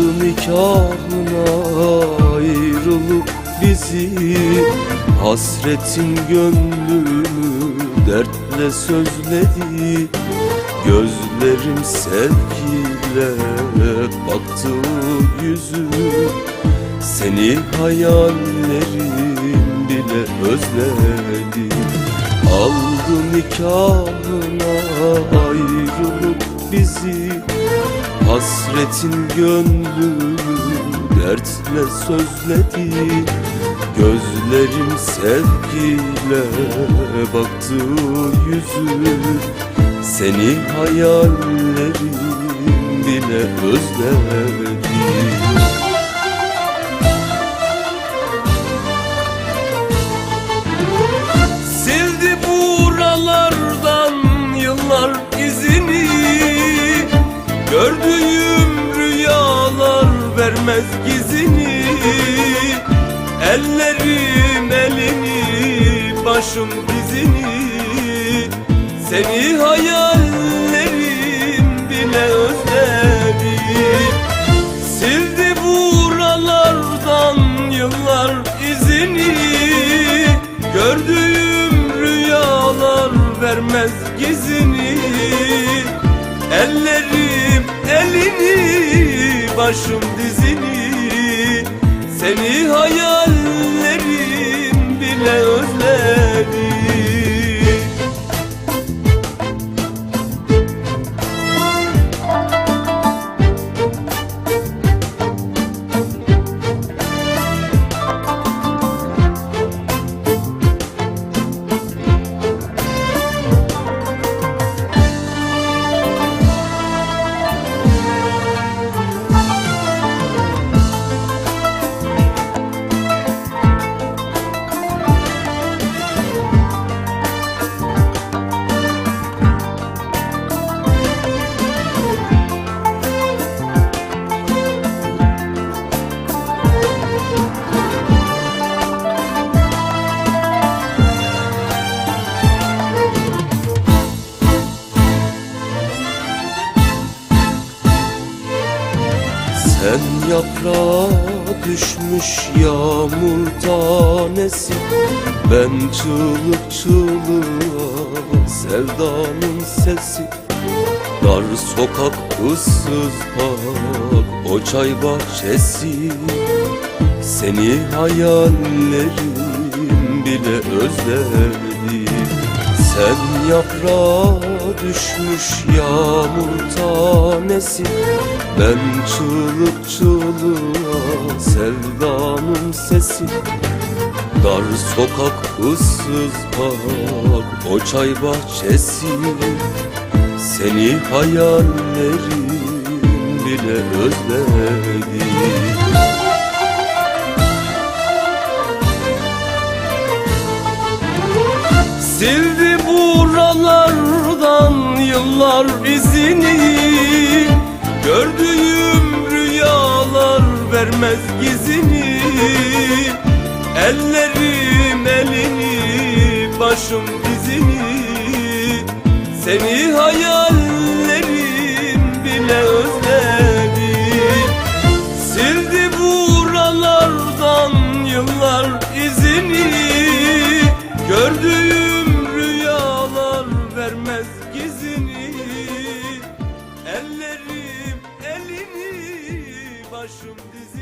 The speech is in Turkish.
nikahına ayrılıp bizi Hasretin gönlümü dertle sözledi. Gözlerim sevgiyle baktı yüzü. Seni hayallerim bile özledi. Aldı nikahına ayrılıp bizi Hasretin gönlümü dertle sözledi Gözlerim sevgiyle baktı yüzü. Seni hayallerim bile özledi Ellerim elini başım dizini. Seni hayallerim bile özledi. Sildi buralardan yıllar izini. Gördüğüm rüyalar vermez gizini. Ellerim elini başım dizini. Seni hayallerim Sen yaprağa düşmüş yağmur tanesi Ben çığlık çığlığa sevdanın sesi. Dar sokak ıssız park o çay bahçesi. Seni hayallerim bile özledi Sen yaprağa düşmüş yağmur tanesi Ben çığlık çığlığa sevdanın sesi. Dar sokak ıssız park o çay bahçesi. Seni hayallerim bile özledi. Sildi Rüyalardan yıllar izini Gördüğüm rüyalar vermez gizini. Ellerim elini başım dizini. Seni hayallerim bile özledi. Sildi buralardan yıllar ellerim elini başım dizi